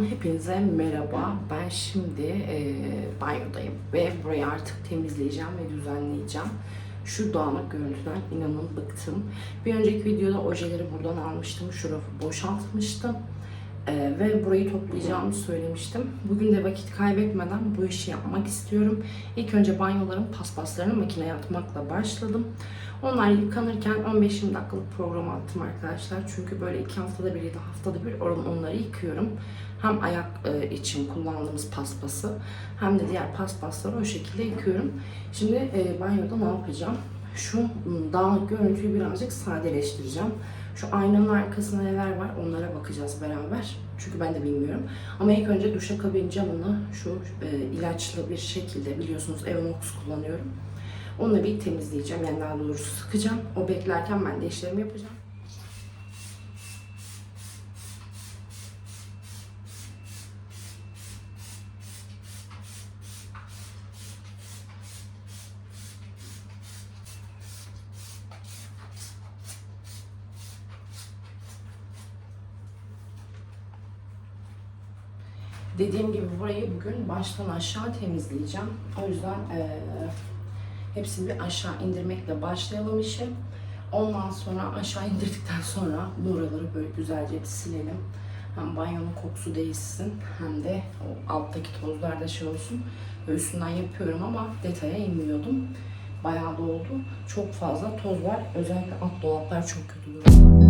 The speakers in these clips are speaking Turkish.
Hepinize merhaba. Ben şimdi e, banyodayım ve burayı artık temizleyeceğim ve düzenleyeceğim. Şu dağınık görüntüden inanın bıktım. Bir önceki videoda ojeleri buradan almıştım. Şu rafı boşaltmıştım. E, ve burayı toplayacağımı söylemiştim. Bugün de vakit kaybetmeden bu işi yapmak istiyorum. İlk önce banyoların paspaslarını makineye atmakla başladım. Onlar yıkanırken 15-20 dakikalık program attım arkadaşlar. Çünkü böyle iki haftada bir ya da haftada bir onları yıkıyorum. Hem ayak e, için kullandığımız paspası hem de diğer paspasları o şekilde yıkıyorum. Şimdi e, banyoda ne yapacağım? Şu dağınık görüntüyü birazcık sadeleştireceğim. Şu aynanın arkasında neler var onlara bakacağız beraber. Çünkü ben de bilmiyorum. Ama ilk önce duşakabin camını şu e, ilaçlı bir şekilde biliyorsunuz Evonox kullanıyorum. Onunla bir temizleyeceğim. Yani daha doğrusu sıkacağım. O beklerken ben de işlerimi yapacağım. Dediğim gibi burayı bugün baştan aşağı temizleyeceğim. O yüzden eee hepsini bir aşağı indirmekle başlayalım işe. Ondan sonra aşağı indirdikten sonra buraları böyle güzelce bir silelim. Hem banyonun kokusu değişsin hem de o alttaki tozlar da şey olsun. Üstünden yapıyorum ama detaya inmiyordum. Bayağı da oldu. Çok fazla toz var. Özellikle alt dolaplar çok kötü duruyor.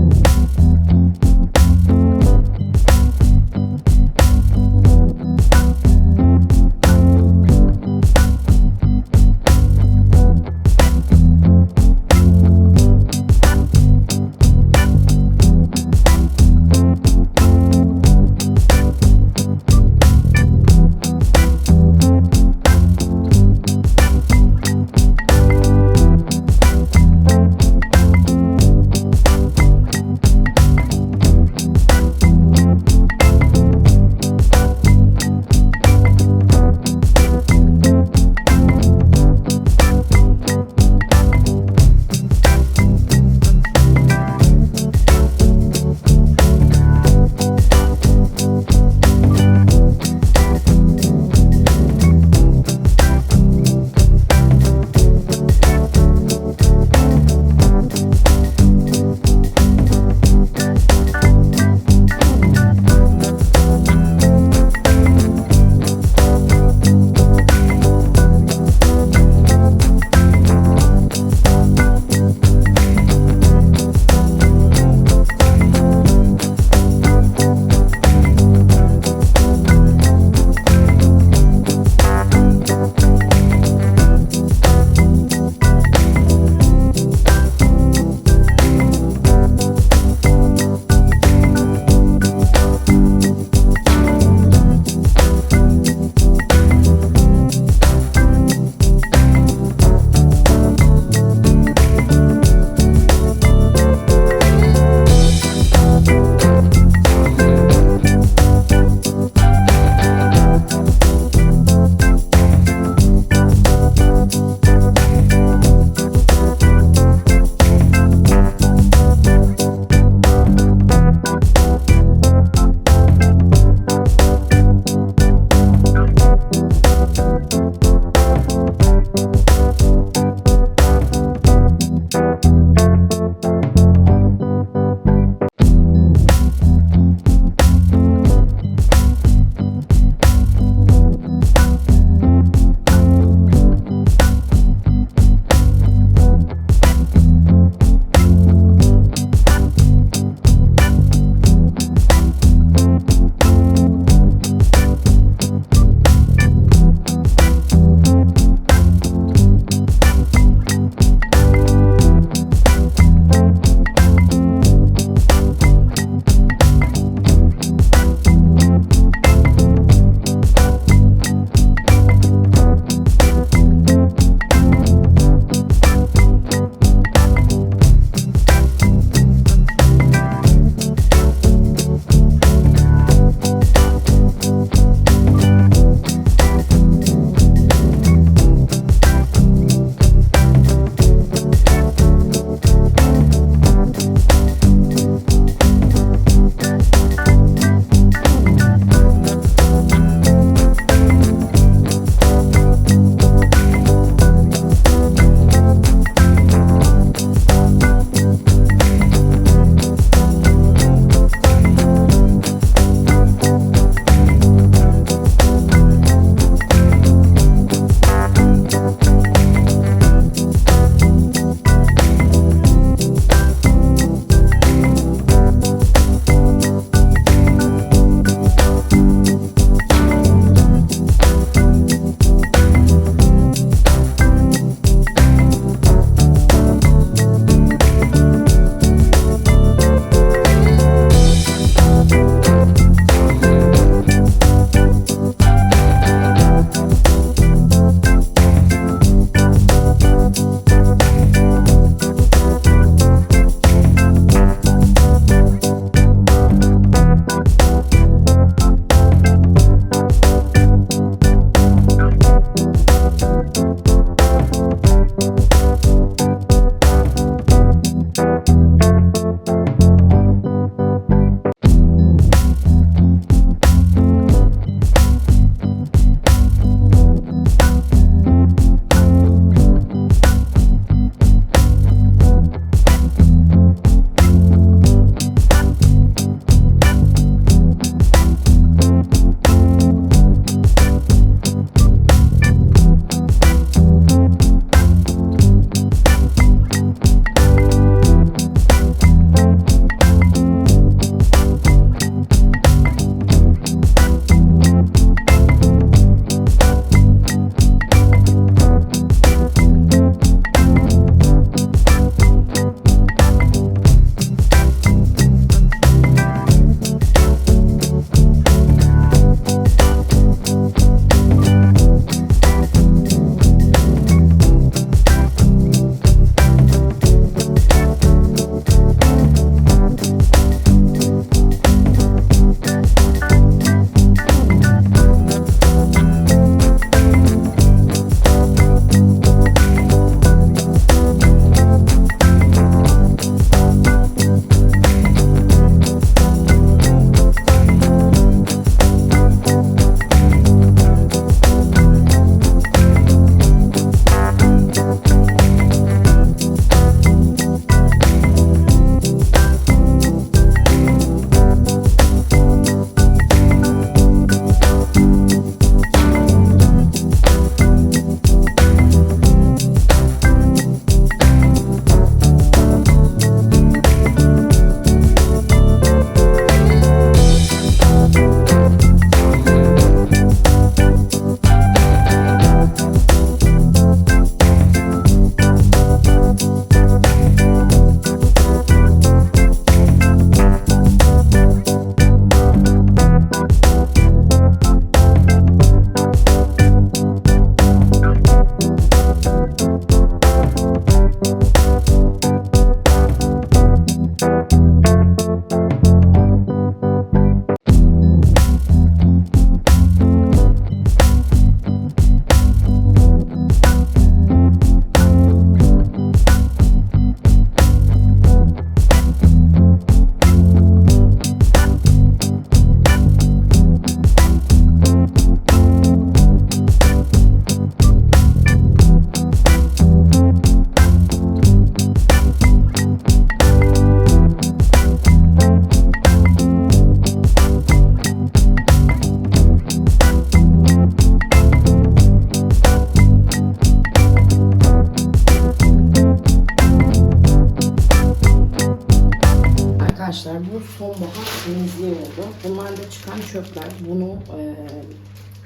Bu sonbahar temizliği oldu. Bunlar da çıkan çöpler. Bunu e,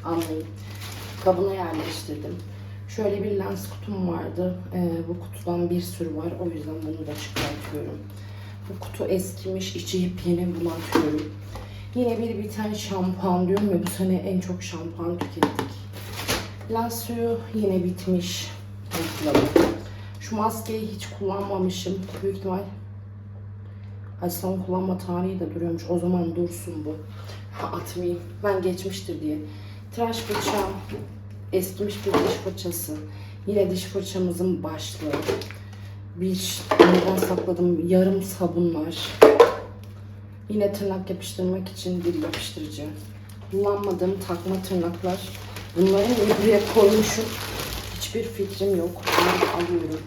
anlayın. Kabına yerleştirdim. Şöyle bir lens kutum vardı. E, bu kutudan bir sürü var. O yüzden bunu da çıkartıyorum. Bu kutu eskimiş. içi yepyeni. Bunu atıyorum. Yine bir biten şampuan diyorum ya bu sene en çok şampuan tükettik. Lens suyu yine bitmiş. Şu maskeyi hiç kullanmamışım. Büyük ihtimal Ay kullanma tarihi de duruyormuş. O zaman dursun bu. Atmayayım. Ben geçmiştir diye. Tıraş fırçam. Eskimiş bir diş fırçası. Yine diş fırçamızın başlığı. Bir neden sakladım yarım sabunlar. Yine tırnak yapıştırmak için bir yapıştırıcı. Kullanmadığım takma tırnaklar. Bunları niye buraya koymuşum? Hiçbir fikrim yok. Ben alıyorum.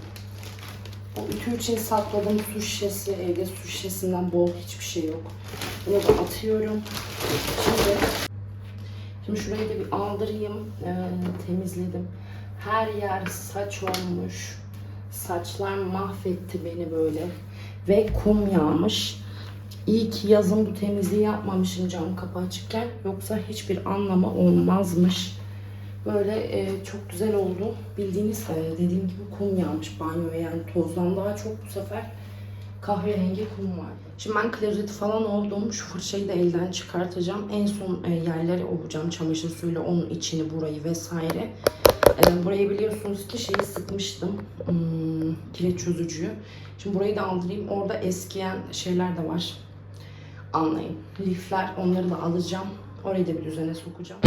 O ütü için sakladığım su şişesi, evde su şişesinden bol hiçbir şey yok. Bunu da atıyorum. Şimdi, şimdi şurayı da bir aldırayım. Ee, temizledim. Her yer saç olmuş. Saçlar mahvetti beni böyle. Ve kum yağmış. İyi ki yazın bu temizliği yapmamışım cam kapı açıkken. Yoksa hiçbir anlamı olmazmış. Böyle e, çok güzel oldu. Bildiğiniz e, dediğim gibi kum yağmış banyoya yani tozdan daha çok bu sefer kahverengi kum vardı. Şimdi ben klozeti falan oldum. Şu fırçayı da elden çıkartacağım. En son e, yerleri ovacağım çamaşır suyuyla onun içini burayı vesaire. E, burayı biliyorsunuz ki şeyi sıkmıştım. Hmm, kireç çözücüyü. Şimdi burayı da aldırayım. Orada eskiyen şeyler de var. Anlayın. Lifler onları da alacağım. Orayı da bir düzene sokacağım.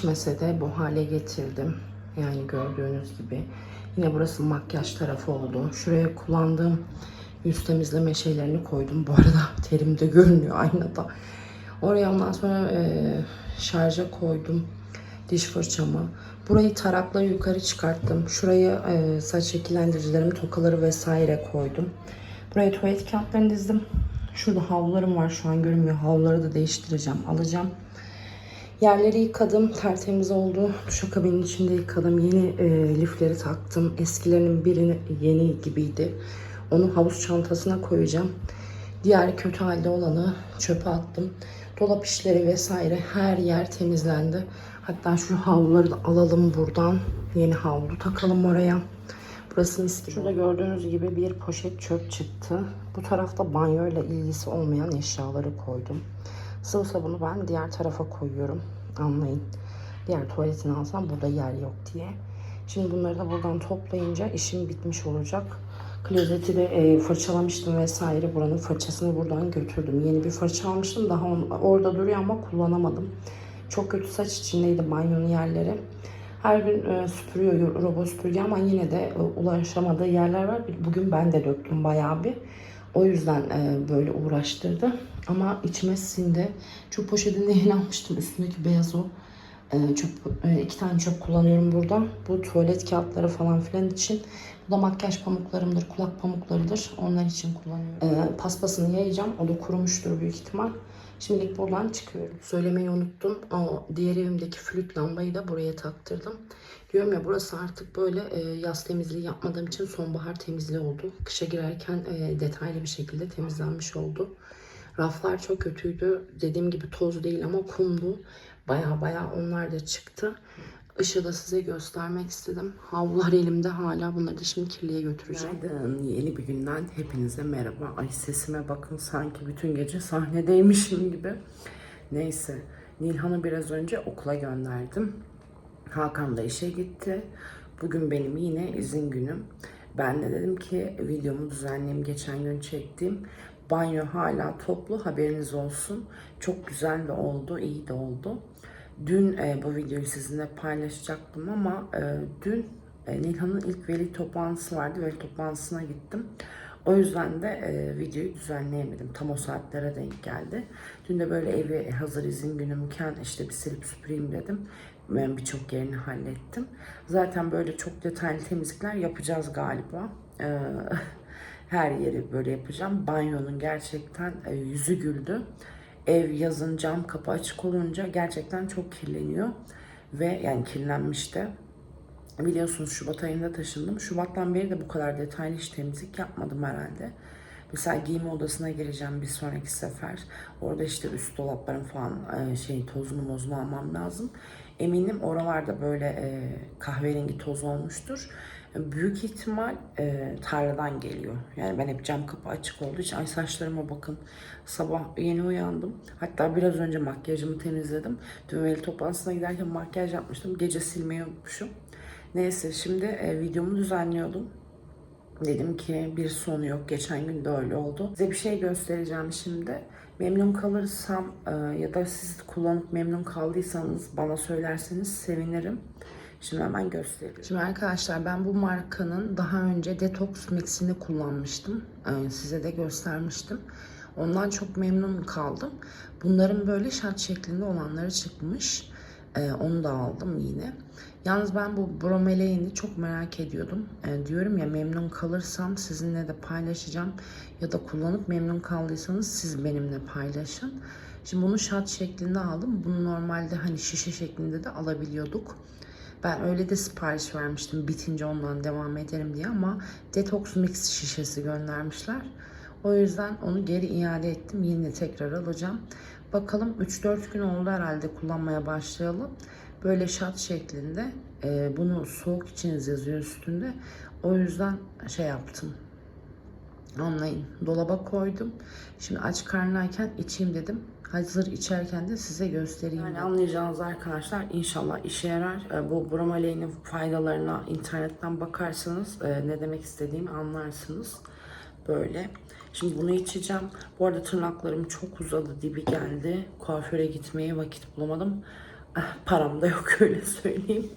Sadeleşmese de bu hale getirdim. Yani gördüğünüz gibi. Yine burası makyaj tarafı oldu. Şuraya kullandığım yüz temizleme şeylerini koydum. Bu arada terim de görünüyor aynada. Oraya ondan sonra e, şarja koydum diş fırçamı. Burayı tarakla yukarı çıkarttım. Şurayı e, saç şekillendiricilerimi, tokaları vesaire koydum. Buraya tuvalet kağıtlarını dizdim. Şurada havlularım var şu an görünmüyor. Havluları da değiştireceğim, alacağım. Yerleri yıkadım. Tertemiz oldu. Duşakabinin içinde yıkadım. Yeni e, lifleri taktım. Eskilerinin birini yeni gibiydi. Onu havuz çantasına koyacağım. Diğer kötü halde olanı çöpe attım. Dolap işleri vesaire her yer temizlendi. Hatta şu havluları da alalım buradan. Yeni havlu takalım oraya. Burası mis gibi. Şurada gördüğünüz gibi bir poşet çöp çıktı. Bu tarafta banyoyla ilgisi olmayan eşyaları koydum. Sıvı sabunu ben diğer tarafa koyuyorum. Anlayın. diğer tuvaletini alsam burada yer yok diye. Şimdi bunları da buradan toplayınca işim bitmiş olacak. Klozeti de e, fırçalamıştım vesaire. Buranın fırçasını buradan götürdüm. Yeni bir fırça almıştım. Daha on- orada duruyor ama kullanamadım. Çok kötü saç içindeydi banyonun yerleri. Her gün e, süpürüyor robot süpürge ama yine de e, ulaşamadığı yerler var. Bugün ben de döktüm bayağı bir. O yüzden e, böyle uğraştırdı. Ama içime sindi. Çöp poşetinde yeni almıştım. Üstündeki beyaz o. E, çöp, e, iki tane çöp kullanıyorum burada. Bu tuvalet kağıtları falan filan için. Bu da makyaj pamuklarımdır, kulak pamuklarıdır. Onlar için kullanıyorum. E, paspasını yayacağım. O da kurumuştur büyük ihtimal. Şimdilik buradan çıkıyorum. Söylemeyi unuttum. O diğer evimdeki flüt lambayı da buraya taktırdım. Diyorum ya burası artık böyle e, yaz temizliği yapmadığım için sonbahar temizliği oldu. Kışa girerken e, detaylı bir şekilde temizlenmiş oldu. Raflar çok kötüydü. Dediğim gibi toz değil ama kumdu. Baya baya onlar da çıktı. Işığı da size göstermek istedim. Havlular elimde hala. Bunları da şimdi kirliye götüreceğim. Günaydın. Yeni bir günden hepinize merhaba. Ay sesime bakın sanki bütün gece sahnedeymişim gibi. Neyse. Nilhan'ı biraz önce okula gönderdim. Hakan da işe gitti. Bugün benim yine izin günüm. Ben de dedim ki videomu düzenleyeyim. Geçen gün çektiğim banyo hala toplu haberiniz olsun. Çok güzel de oldu, iyi de oldu. Dün e, bu videoyu sizinle paylaşacaktım ama e, dün e, Nilhan'ın ilk veli toplantısı vardı. Veli toplantısına gittim. O yüzden de e, videoyu düzenleyemedim. Tam o saatlere denk geldi. Dün de böyle evi hazır izin günümken işte bir silip süpüreyim dedim. Ben birçok yerini hallettim. Zaten böyle çok detaylı temizlikler yapacağız galiba. E, her yeri böyle yapacağım. Banyonun gerçekten e, yüzü güldü. Ev yazın cam kapı açık olunca gerçekten çok kirleniyor. Ve yani kirlenmişti. Biliyorsunuz Şubat ayında taşındım. Şubattan beri de bu kadar detaylı hiç temizlik yapmadım herhalde. Mesela giyinme odasına gireceğim bir sonraki sefer. Orada işte üst dolapların falan e, şey tozunu mozunu almam lazım. Eminim oralarda böyle e, kahverengi toz olmuştur. Büyük ihtimal e, tarladan geliyor. Yani ben hep cam kapı açık olduğu için ay saçlarıma bakın. Sabah yeni uyandım. Hatta biraz önce makyajımı temizledim. Dün veli toplantısına giderken makyaj yapmıştım. Gece silmeyi unutmuşum. Neyse şimdi e, videomu düzenliyordum. Dedim ki bir sonu yok. Geçen gün de öyle oldu. Size bir şey göstereceğim şimdi. Memnun kalırsam e, ya da siz kullanıp memnun kaldıysanız bana söylerseniz sevinirim. Şimdi hemen göstereyim. Şimdi arkadaşlar ben bu markanın daha önce detox mixini kullanmıştım. E, size de göstermiştim. Ondan çok memnun kaldım. Bunların böyle şat şeklinde olanları çıkmış. Ee, onu da aldım yine. Yalnız ben bu bromelain'i çok merak ediyordum. Ee, diyorum ya memnun kalırsam sizinle de paylaşacağım. Ya da kullanıp memnun kaldıysanız siz benimle paylaşın. Şimdi bunu şat şeklinde aldım. Bunu normalde hani şişe şeklinde de alabiliyorduk. Ben öyle de sipariş vermiştim. Bitince ondan devam ederim diye ama detox mix şişesi göndermişler. O yüzden onu geri iade ettim. Yine tekrar alacağım. Bakalım 3-4 gün oldu herhalde kullanmaya başlayalım. Böyle şat şeklinde. Ee, bunu soğuk içiniz yazıyor üstünde. O yüzden şey yaptım. Anlayın. Dolaba koydum. Şimdi aç karnıyken içeyim dedim. Hazır içerken de size göstereyim. Yani anlayacağınız arkadaşlar inşallah işe yarar. Ee, Bu bromeleynin faydalarına internetten bakarsanız e, ne demek istediğimi anlarsınız. Böyle. Şimdi bunu içeceğim. Bu arada tırnaklarım çok uzadı, dibi geldi. Kuaföre gitmeye vakit bulamadım. Ah, Param da yok öyle söyleyeyim.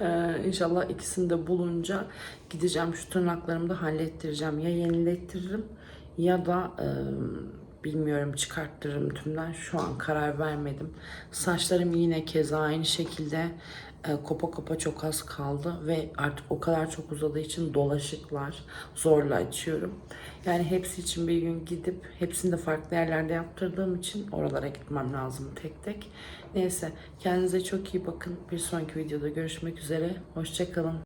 Ee, inşallah ikisini de bulunca gideceğim şu tırnaklarımı da hallettireceğim. Ya yenilettiririm ya da e, bilmiyorum çıkarttırırım tümden. Şu an karar vermedim. Saçlarım yine keza aynı şekilde e, kopa kopa çok az kaldı ve artık o kadar çok uzadığı için dolaşıklar zorla açıyorum. Yani hepsi için bir gün gidip hepsini de farklı yerlerde yaptırdığım için oralara gitmem lazım tek tek. Neyse kendinize çok iyi bakın. Bir sonraki videoda görüşmek üzere. Hoşçakalın.